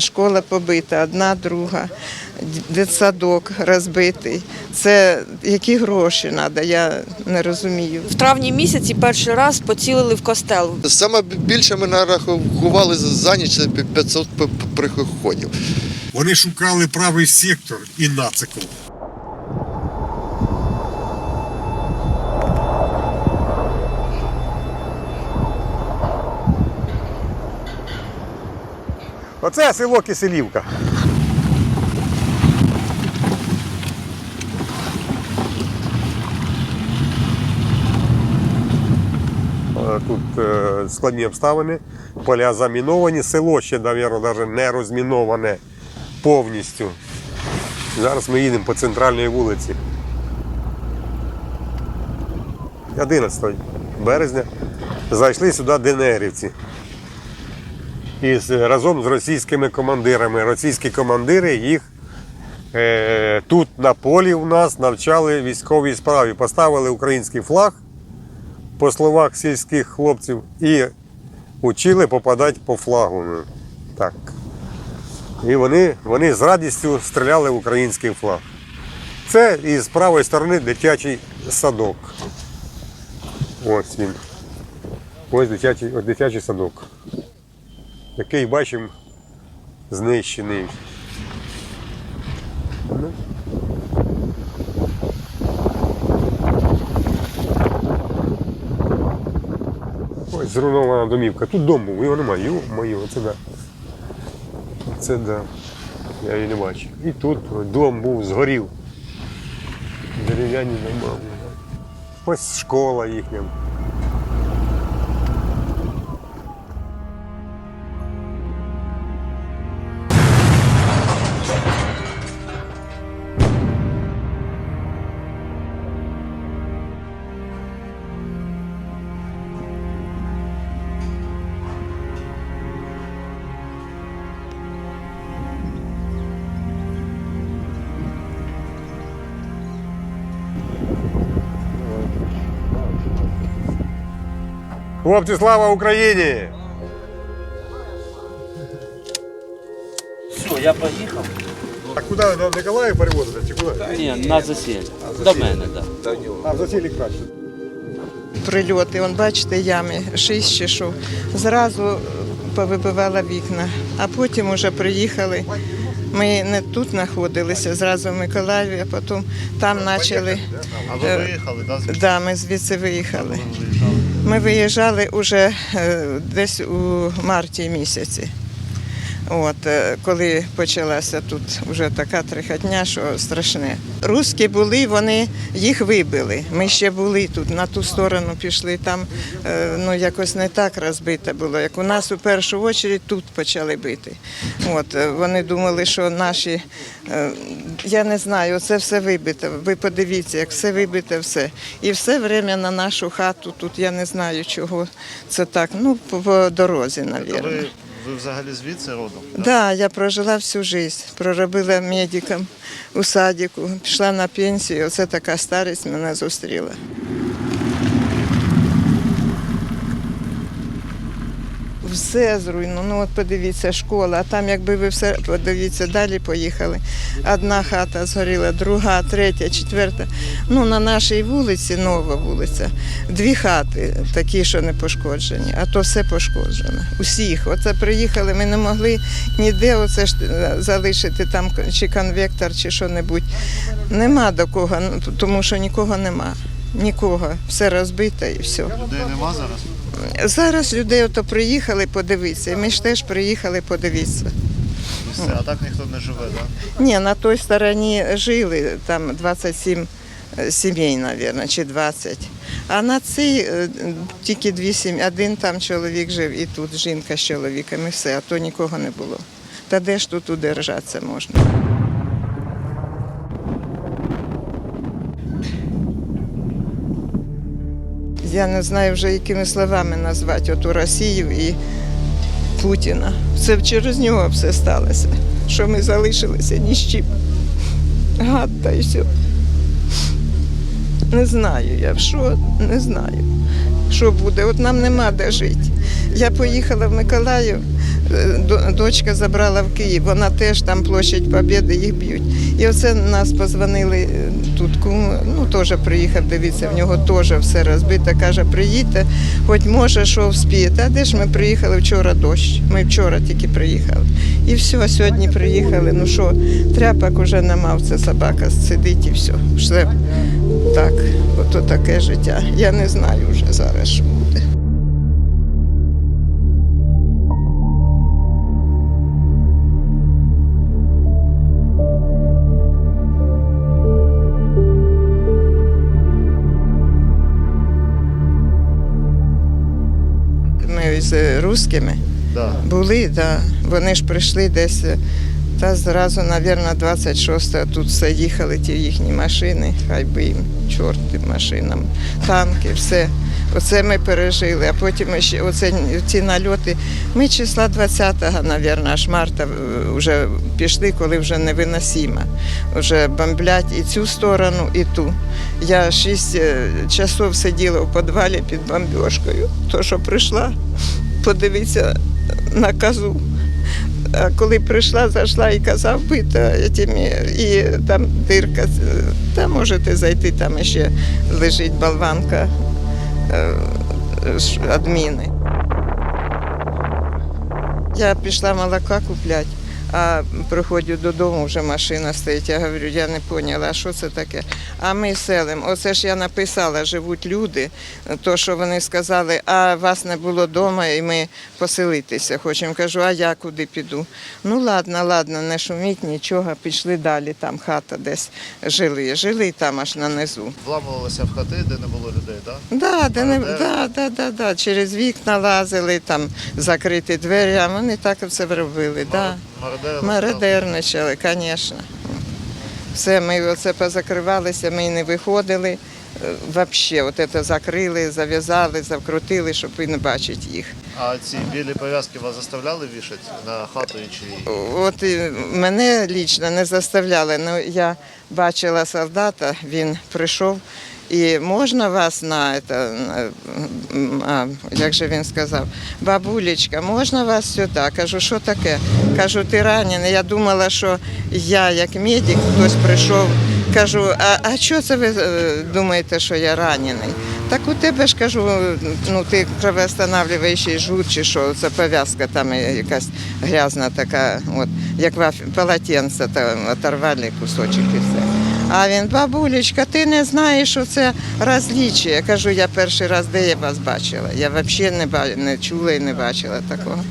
Школа побита, одна, друга, дитсадок розбитий. Це які гроші треба, я не розумію. В травні місяці перший раз поцілили в костел. Саме більше ми нарахували за ніч це 500 п- п- приходів. Вони шукали правий сектор і нацикл. Оце село Киселівка. Е, Тут е, складні обставини, поля заміновані, село ще, мабуть, навіть не розміноване повністю. Зараз ми їдемо по центральній вулиці. 11 березня зайшли сюди ДНРівці. І з- разом з російськими командирами. Російські командири їх е, тут на полі у нас навчали військовій справі. Поставили український флаг по словах сільських хлопців і учили попадати по флагу. Так. І вони, вони з радістю стріляли в український флаг. Це і з правої сторони дитячий садок. Ось він. Ось дитячий, ось дитячий садок. Який бачимо знищений. Ось зруйнована домівка. Тут дом був, його немає. Йо-моє, це да. Це да. Я її не бачив. І тут дом був, згорів. Дерев'яні дома. Ось школа їхня. Хлопці, слава Україні! Все, я поїхав. А куди до Миколаїв перевозите? Чи куди? Ні, на засілля. До мене, так. А в засілі краще. Прильоти, он бачите, ями, шість чи що. Зразу повибивала вікна, а потім вже приїхали. Ми не тут знаходилися, зразу в Миколаєві, а потім там почали. А ви виїхали, да? звідси? Да, ми звідси виїхали. Ми виїжджали вже е, десь у марті місяці. От, е, коли почалася тут вже така трихотня, що страшне. Руські були, вони їх вибили. Ми ще були тут, на ту сторону пішли. Там е, ну, якось не так розбите було, як у нас у першу чергу тут почали бити. От, е, вони думали, що наші, я не знаю, це все вибите. Ви подивіться, як все вибите, все. І все время на нашу хату тут я не знаю, чого це так. Ну, по, дорозі, мабуть. Ви, взагалі звідси родом? Так, да, я прожила всю життя, проробила медиком у садіку, пішла на пенсію. Оце така старість мене зустріла. Все зруйно. Ну от подивіться, школа. А там, якби ви все подивіться, далі поїхали. Одна хата згоріла, друга, третя, четверта. Ну, на нашій вулиці, нова вулиця, дві хати такі, що не пошкоджені, а то все пошкоджено. Усіх. Оце приїхали, ми не могли ніде оце ж е, залишити там чи конвектор, чи що-небудь. Нема до кого, ну, тому що нікого нема. Нікого, все розбите і все. Людей нема зараз? Зараз людей ото приїхали подивитися, і ми ж теж приїхали подивитися. І все, а так ніхто не живе, так? Ні, на той стороні жили, там 27 сімей, мабуть, чи 20. А на цій е, тільки дві сім'ї. Один там чоловік жив, і тут жінка з чоловіком, і все, а то нікого не було. Та де ж тут удержатися можна? Я не знаю вже, якими словами назвати оту Росію і Путіна. Це через нього все сталося, що ми залишилися ні з чим. Гад та й все. Не знаю я, що не знаю, що буде. От нам нема де жити. Я поїхала в Миколаїв, Дочка забрала в Київ, вона теж там площадь Побєди, їх б'ють. І оце нас позвонили е, тут ну теж приїхав, дивіться, в нього теж все розбите. Каже, приїдьте, хоч може, що вспієте. А де ж ми приїхали вчора дощ? Ми вчора тільки приїхали. І все, сьогодні приїхали. Ну що, тряпок уже нема, це собака сидить і все. Все так, ото таке життя. Я не знаю вже зараз, що з русскими Да. були, да. Вони ж прийшли десь. е, Та зразу, мабуть, 26 тут все їхали ті їхні машини, хай би їм чорти машинам, танки, все. Оце ми пережили, а потім ще оце, ці нальоти. Ми числа 20-го, мабуть, аж марта е, вже пішли, коли вже невиносимо. Вже бомблять і цю сторону, і ту. Я 6 часов сиділа в підвалі під бомбіжкою, то що прийшла, подивитися на казу. А коли прийшла, зайшла і казав бита і там дирка, е, та можете зайти, там ще лежить болванка е, адміни. Я пішла молока купляти, а приходжу додому, вже машина стоїть. Я говорю, я не поняла, а що це таке. А ми селимо. Оце ж я написала, живуть люди, то що вони сказали, а вас не було вдома, і ми поселитися хочемо. Кажу, а я куди піду? Ну ладно, ладно, не шуміть, нічого, пішли далі, там хата десь жили. Жили там аж на низу. Вламувалися в хати, де не було людей, так? Да, де не, да, да, да, да. Через вікна лазили, там закриті двері, а вони так і все робили. Да. Мародерничали, звісно. Все, ми оце позакривалися, ми не виходили. Взагалі, от це закрили, зав'язали, закрутили, щоб і не бачити їх. А ці білі пов'язки вас заставляли вішати на хату і чи От мене лічно не заставляли. Ну, я бачила солдата, він прийшов. І можна вас на це, як же він сказав, бабулечка, можна вас сюди? Кажу, що таке? Кажу, ти ранений. Я думала, що я як медик, хтось прийшов. Кажу, а, а що це ви е, думаєте, що я ранений? Так у тебе ж кажу, ну ти кровоостанавливаючий жгут чи що, це пов'язка там якась грязна така, от, як полотенце, там оторвали кусочок і все. А він, бабулечка, ти не знаєш, що це розліччя. Я кажу, я перший раз, де я вас бачила. Я взагалі не, ба- не чула і не бачила такого.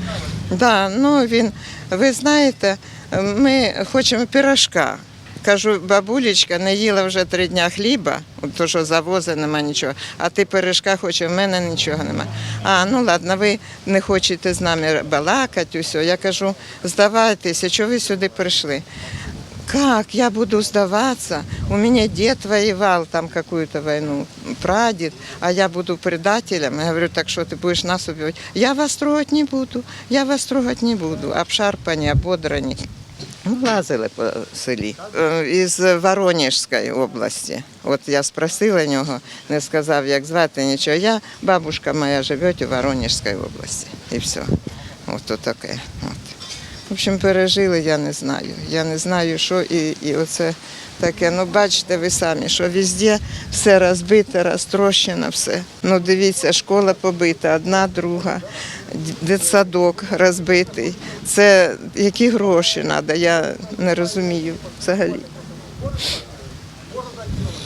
Да, ну він, ви знаєте, ми хочемо пірожка. Кажу, бабулечка не їла вже три дня хліба, то що завози нема нічого, а ти пиріжка хочеш, в мене нічого нема. А, ну ладно, ви не хочете з нами балакати, усе. Я кажу, здавайтеся, чого ви сюди прийшли? Как я буду сдаваться? У меня дед воевал там какую-то войну, прадед, а я буду предателем. Я говорю, так что ты будешь нас убивать? Я вас трогать не буду, я вас трогать не буду. Обшарпані, ободрані. Ну, лазили по селі. Е, Із Воронежської області. От я спросила нього, не сказав, як звати нічого. Я, бабушка моя живе у Воронежській області. І все. От таке. От. В общем, пережили, я не знаю. Я не знаю, що і, і оце таке. Ну, бачите ви самі, що везде все розбите, розтрощено, все. Ну, дивіться, школа побита, одна, друга, дитсадок розбитий. Це які гроші треба, я не розумію взагалі.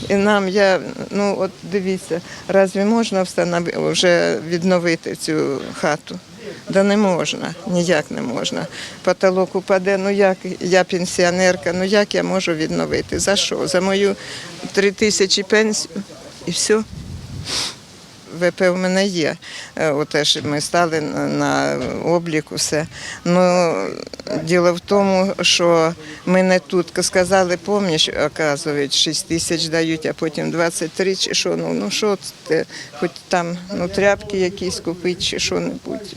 І нам я, ну от дивіться, разві можна вже відновити цю хату? Да не можна, ніяк не можна. Потолок упаде, ну як я пенсіонерка, ну як я можу відновити? За що? За мою три тисячі пенсію і все. ВП в мене є. Е, Оте ж ми стали на- облік усе. Ну, діло в тому, що ми не тут сказали, помніш, оказують, 6 тисяч дають, а потім 23 чи що. Ну, ну що хоч там ну, тряпки якісь купити чи що-небудь.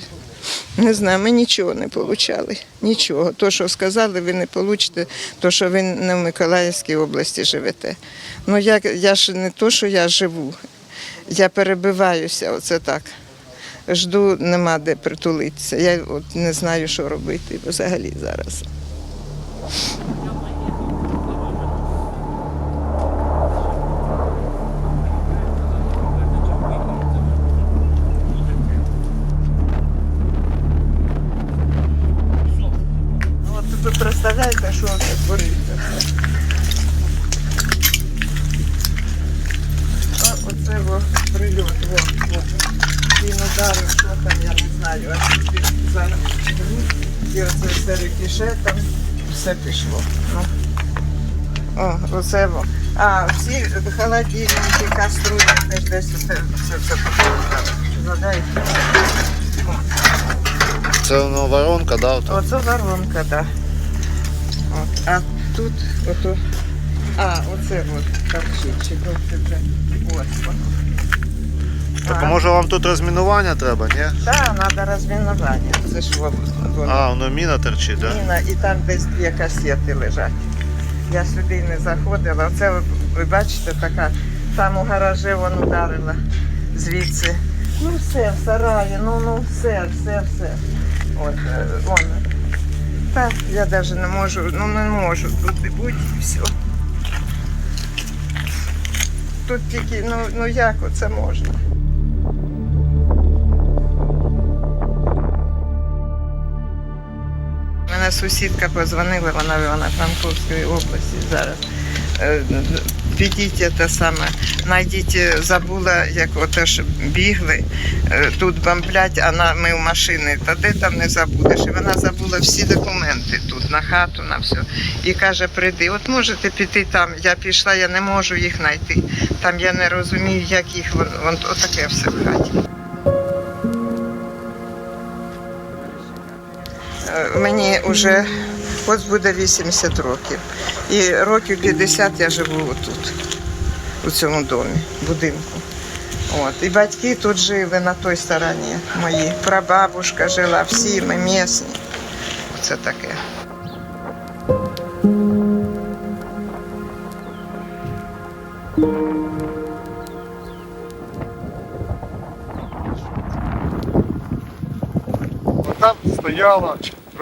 Не знаю, ми нічого не отримали. Нічого. То, що сказали, ви не получите, то, що ви не в Миколаївській області живете. Ну, я, я ж не то, що я живу, я перебиваюся, оце так. жду, нема де притулитися. Я от не знаю, що робити взагалі зараз. Воно воронка, да? ото? Оце воронка, так. Да. От. А тут ото. А, оце от торчить. Ось воно. Так А. може вам тут розмінування треба, ні? Так, треба розмінування. Це ж воно. А, воно міна торчить, да? Міна, і там десь дві касети лежать. Я сюди не заходила. Оце ви, ви бачите, така, там у гаражі вон ударила звідси. Ну все, в сараї, ну ну все, все, все. От, е, вон. Так, я навіть не можу, ну не можу тут бути і все. Тут тільки, ну, ну як оце можна? Мене сусідка позвонила, вона в Івано-Франковської області зараз. Підіть те саме, знайдіть, е, забула, як ото ж бігли, е, тут бомблять, а на, ми в машини, та де там не забудеш. І вона забула всі документи тут, на хату, на все. І каже, прийди, от можете піти там. Я пішла, я не можу їх знайти. Там я не розумію, як їх, вон, вон отаке все в хаті. Е, Мені вже от буде 80 років. І років 50 я живу отут, у цьому домі, будинку. От. І батьки тут жили на той стороні мої. Прабабушка жила, всі ми місні. Це таке. Там стояли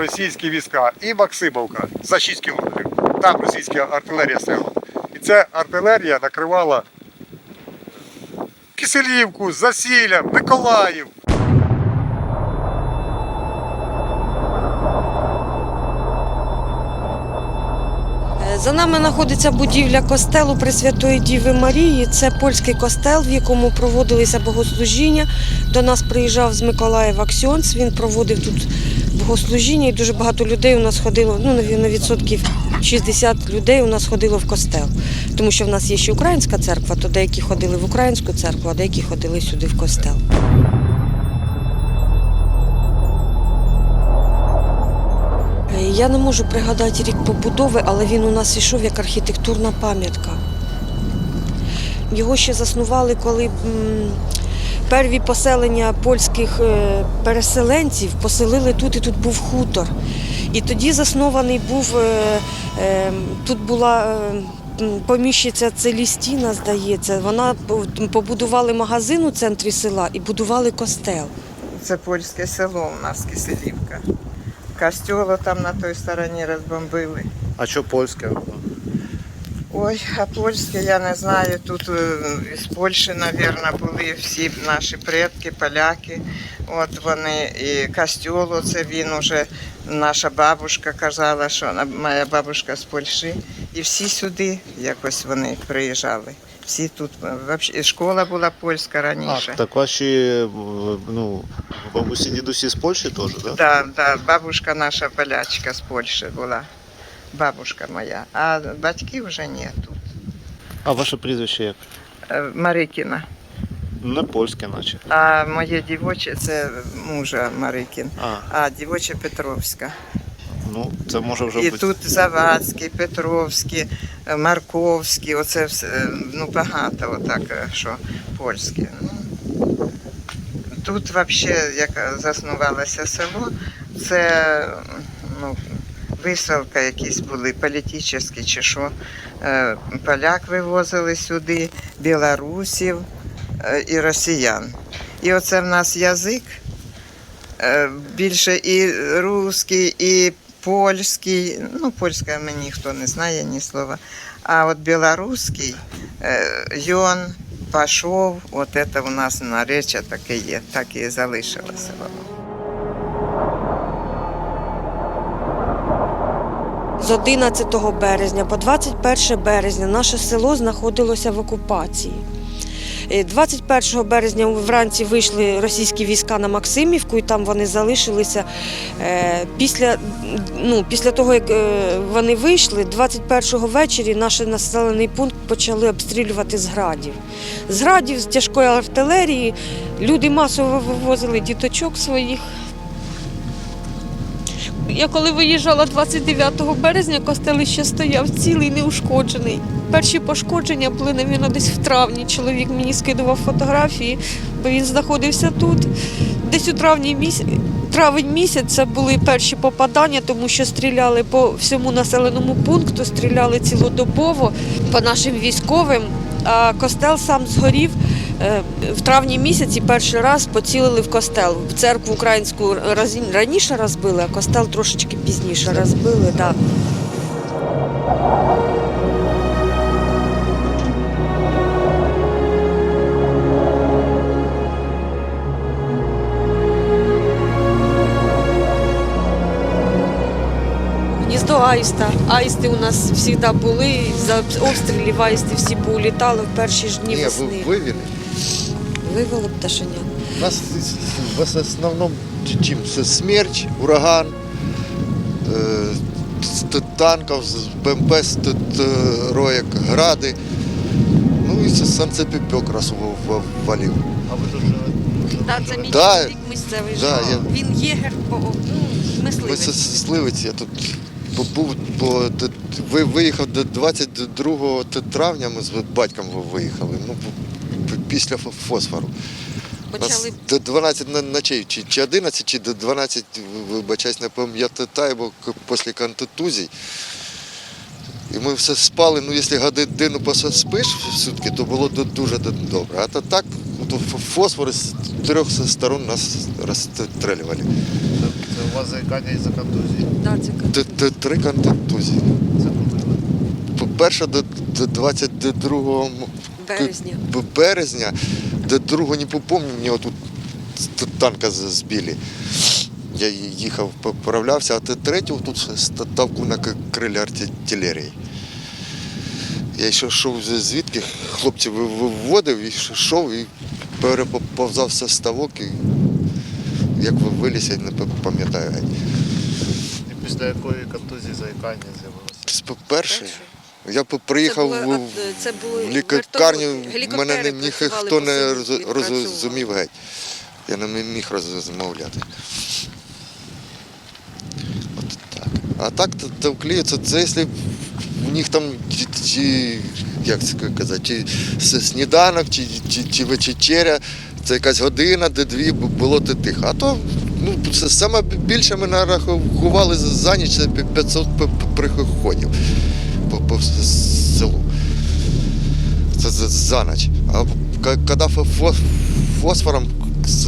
російські війська і Максимовка за 6 кілометрів. Там російська артилерія стояла. І ця артилерія накривала Киселівку, Засілля, Миколаїв. За нами знаходиться будівля костелу Пресвятої Діви Марії. Це польський костел, в якому проводилися богослужіння. До нас приїжджав з Миколаєва Ксьонц, Він проводив тут богослужіння, і дуже багато людей у нас ходило. Ну на відсотків 60 людей у нас ходило в костел. Тому що в нас є ще українська церква, то деякі ходили в українську церкву, а деякі ходили сюди в костел. Е, Я не можу пригадати рік побудови, але він у нас ішов як архітектурна пам'ятка. Його ще заснували, коли перві поселення польських е, переселенців поселили тут, і тут був хутор. І тоді заснований був, е, е, тут була поміщиця Целістіна, здається. Вона по- побудували магазин у центрі села і будували костел. Це польське село у нас Киселівка. Костьоло там на той стороні розбомбили. А що польське? Ой, а польське я не знаю. Тут е, із Польщі, мабуть, були всі наші предки, поляки. От вони і Костьоло, це він уже наша бабушка казала, що вона- моя бабушка з Польщі. І всі сюди якось вони приїжджали. Всі тут е, і школа була польська раніше. А, так ваші ну, бабусі, дідусі з Польщі теж, так? Да? Да, да, бабушка наша полячка з Польщі була. Бабушка моя. А батьків вже ні тут. А ваше прізвище як? Е, Марикіна. Не польське, наче. А моє дівоче це мужа Марикін, А, а дівоче Петровська. ну це може вже І бути. тут Завадський, Петровський, е, Марковський, оце все, е, ну багато отак, що польське. Ну, Тут взагалі, як заснувалося село, це ну, виселка якісь були, політичні чи що. Е, Поляк вивозили сюди, білорусів е, і росіян. І оце в нас язик е, більше і русський, і польський. Ну, польська мені ніхто не знає ні слова. А от білоруський йон, пашов, от це у нас наречя таке є, так і залишилося. воно. З 11 березня по 21 березня наше село знаходилося в окупації. Е, 21 березня вранці вийшли російські війська на Максимівку, і там вони залишилися. Е, Після, ну, після того, як е, вони вийшли, 21 ввечері наш населений пункт почали обстрілювати з градів. З градів, з тяжкої артилерії люди масово вивозили діточок своїх. Я коли виїжджала 29 березня, костел ще стояв цілий, неушкоджений. Перші пошкодження були, навіть, десь в травні. Чоловік мені скидував фотографії, бо він знаходився тут. Десь у травні місяць. Травень місяць це були перші попадання, тому що стріляли по всьому населеному пункту, стріляли цілодобово по нашим військовим. А костел сам згорів В травні місяці перший раз поцілили в костел. В церкву українську раніше розбили, а костел трошечки пізніше розбили. Да. Гніздо аїста. Аїсти у нас завжди були. За обстрілів аїсти всі поулітали в перші ж дні Ні, весни. Ви- вивели. Пташеня. У нас в основном чем С- смерч, ураган, с- т- танков, с- БМП, роек, гради. Ну і це санцепіпьок раз в- в- А ви тут живете? Так, це мій Да. чоловік місцевий Да, жив. я- Він єгер, по, ну, Ми мисливець. це сливиці, я тут т- ви- виїхав до 22 травня, ми з батьком виїхали, ну, після фосфору. Почали до 12 на- ночей, чи, чи 11, чи до 12, вибачаюсь, не пам'ятаю, бо після контузій. І ми все спали, ну якщо годину пос- спиш в сутки, то було дуже добре. А то так, то ф- фосфори з трьох сторон нас розстрілювали. Це, у вас заїкання із-за контузії. да, це т- Три контузії. Це? Перша до, до 22 м- березня. березня, до другого не попомню, мені отут танка збили. Я їхав, поправлявся, а третього тут ставку на крилі артилерії. Я ще йшов звідки, хлопців виводив і йшов і переповзався ставок, і як ви виліз, я не пам'ятаю. І після якої контузії заїкання з'явилося? З першої. Я приїхав Це в, були, це були в лікарню, мене ніхто не розумів геть. Я не міг розмовляти. От так. А так то, то вклеються, це якщо у них там чи, чи як це казати, чи сніданок, чи, чи, чи вечеря, це якась година, де дві було те тихо. А то ну, саме більше ми нарахували за ніч це 500 п- п- приходів по, по селу. Це за, ніч. А коли фо- фо- фосфором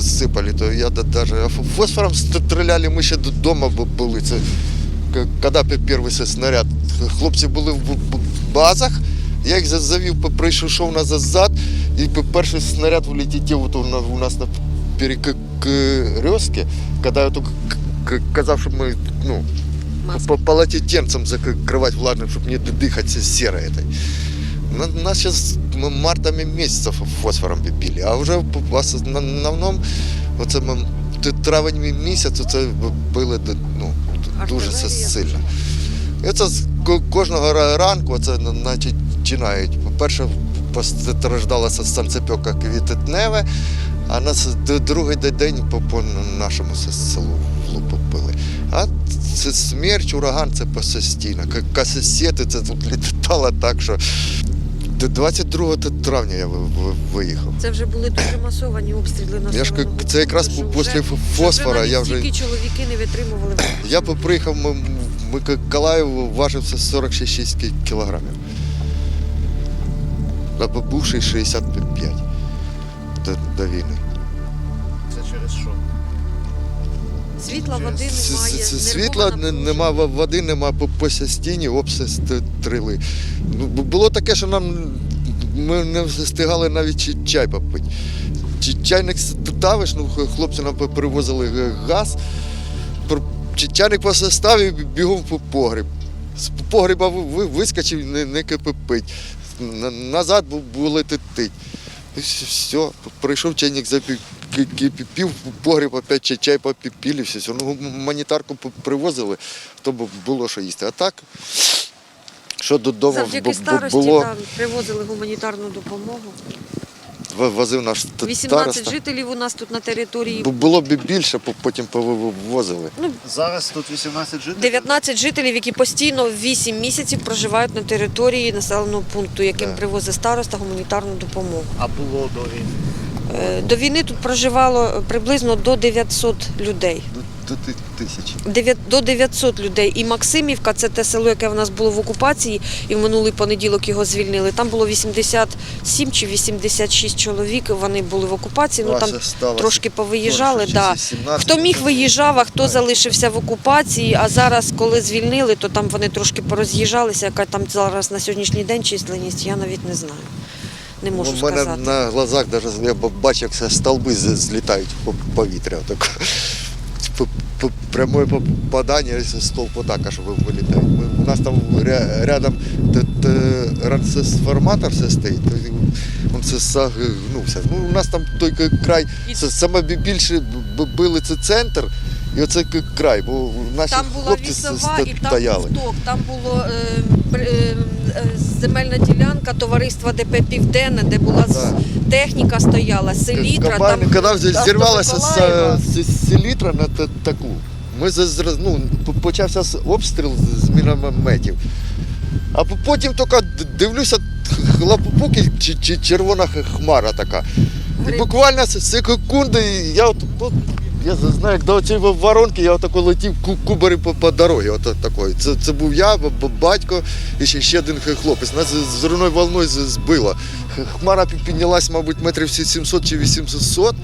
сипали, то я да- даже фосфором стріляли, ми ще вдома були. Це коли перший снаряд. Хлопці були в базах, я їх за- завів, прийшов назад, і пе- перший снаряд влетів у нас на перекрестке, коли я казав, щоб ми ну по полотенцем закрывать влажным, чтобы не дыхать серой этой. На- Нас сейчас мартами месяцев фосфором били, а вже в основному оце ми т- травень місяць це було д- ну, дуже Артилерія. сильно. І це з ко- кожного ра- ранку це значить починають. По-перше, постраждалося санцепьока квітневе, а нас д- другий де- день по, по нашому с- селу влупили. А це смерч, ураган це постійно. К- це тут літало так, що 22 травня я ви- ви- виїхав. Це вже були дуже масовані обстріли на Я ж це якраз після фосфора я вже. Чоловіки не витримували. Я би приїхав в М- Миколаїв, важився 46 кілограмів. А бувший 65 до, до війни. Це через що? Світла, води немає. Світла нема, води нема по, по стіні, обстріли. Ну, було таке, що нам ми не встигали навіть чай попити. Чи чайник ставиш, ну хлопці нам привозили газ. пр- чи- Чайник поставив і бігом по погріб. З погріба ви- ви- вискочив, не, не кипить. Назад бу- було тить. І все, прийшов чайник запів, кипів, погріб опять чай, чай попіпілі, все. Ну, гуманітарку привозили, то було що їсти. А так, що додому Завдяки старості було, да, привозили гуманітарну допомогу. возив наш т- 18 староста. жителів у нас тут на території. Було б більше, по- потім повозили. Зараз тут 18 жителів. 19 жителів, які постійно 8 місяців проживають на території населеного пункту, яким Да. привозить староста гуманітарну допомогу. А було до війни. Е, До війни тут проживало приблизно до 900 людей. До, до тисячі. До 900 людей. І Максимівка це те село, яке в нас було в окупації, і в минулий понеділок його звільнили. Там було 87 чи 86 чоловік. Вони були в окупації. Ну там сталося трошки повиїжджали. Да. Хто міг виїжджав, а хто залишився в окупації. А зараз, коли звільнили, то там вони трошки пороз'їжджалися. Яка там зараз на сьогоднішній день численність, я навіть не знаю. Не можу У Ну, мене сказати. на глазах даже, я бачу, як все столби злітають по повітря. Так. П- Пряме попадання, і стовп отак аж ви- вилітає. У нас там рядом трансформатор все стоїть, він це сагнувся. Ну, у нас там той край, це саме більше били це центр, і оце край, бо наші Там була хлопці вісова і там стояли. був ток. Там було е, е, е, земельна ділянка товариства ДП Південне, де була Да. техніка стояла, селітра. Там канал там зірвалася з, з селітра на таку. Ми ну, почався обстріл з- мінометів. А потім тільки дивлюся, хлопопук і червона хмара така. І буквально секунди я от, от я знаю, як до цієї воронки я отако летів кубарем по, по дорозі. От, такої. Це, це був я, батько і ще, ще один хлопець. Нас з волною збило. Хмара пі- піднялась, мабуть, метрів 700 чи 800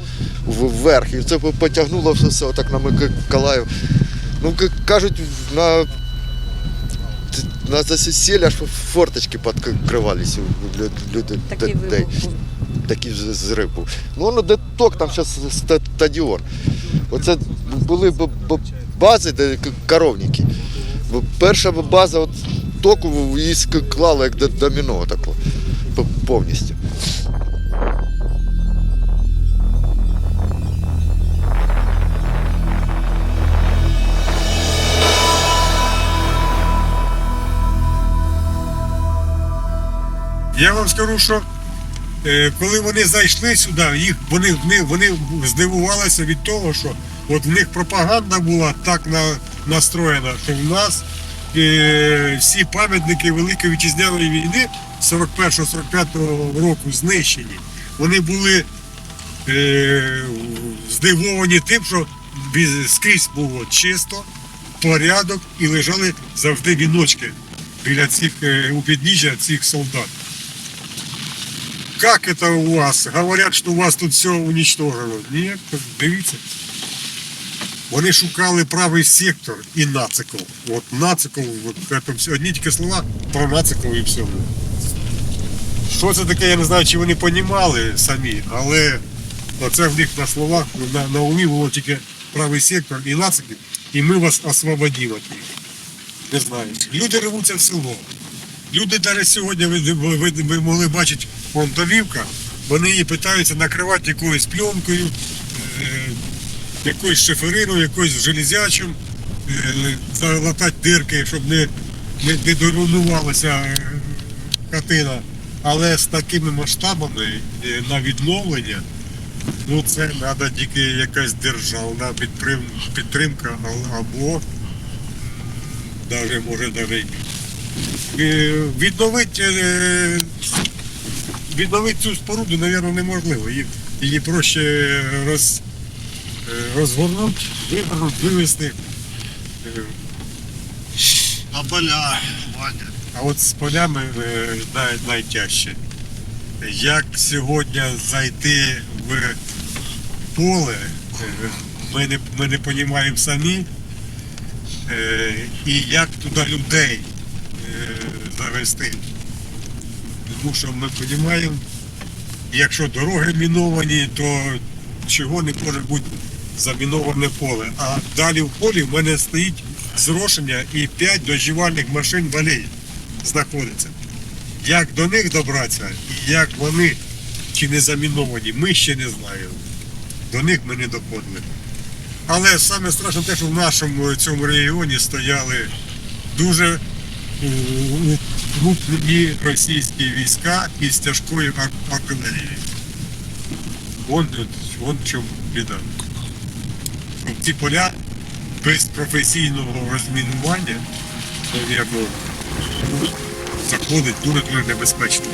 вверх. І це потягнуло все, все отак на Миколаїв. Ну, кажуть, на, на засілля аж форточки підкривалися люди. Такий вибух був. такий зрив був. Ну, воно де ток, там зараз стадіон. Оце були б- б- бази, де коровники. Перша база от току її склала як доміно тако, повністю. Я вам скажу, що е, коли вони зайшли сюди, їх вони, вони, здивувалися від того, що от в них пропаганда була так на, настроєна, що в нас е, всі пам'ятники Великої вітчизняної війни 41-45 року знищені. Вони були е, здивовані тим, що скрізь було чисто, порядок і лежали завжди віночки біля цих е, у підніжжя цих солдат. Как это у вас? Говорят, що у вас тут все уничтожено. Ні, дивіться. Вони шукали правий сектор і нациков. От нациков, от. Одні тільки слова про нациков і все. Що це таке, я не знаю, чи вони понімали самі, але це в них на словах, на, на умі було тільки правий сектор і нациків, і ми вас освободимо. Не знаю. Люди рвуться в село. Люди навіть сьогодні ви, ви, ви, ви могли бачити вон вони її питаються накривати якоюсь пленкою, е, якоюсь шифериною, якоюсь железячим, е, залатати дирки, щоб не, не, не доруйнувалася е, хатина. Але з такими масштабами е, на відновлення, ну це треба тільки якась державна підтримка або навіть може навіть Е, відновити, е, відновити цю споруду, мабуть, неможливо. Її, її проще роз, е, розгорнути, вивернути, вивезти. Е, А поля, Ваня. А от з полями е, най, найтяжче. Як сьогодні зайти в поле, ми не, ми не розуміємо самі, і як туди людей завести. Тому що ми розуміємо, якщо дороги міновані, то чого не може бути заміноване поле. А далі в полі в мене стоїть зрошення і 5 доживальних машин валей знаходиться. Як до них добратися, і як вони чи не заміновані, ми ще не знаємо. До них ми не доходили. Але саме страшне те, що в нашому цьому регіоні стояли дуже крупні російські війська із тяжкої артилерії. Вон, вон чому біда. Ці поля без професійного розмінування ну, заходить дуже дуже небезпечно.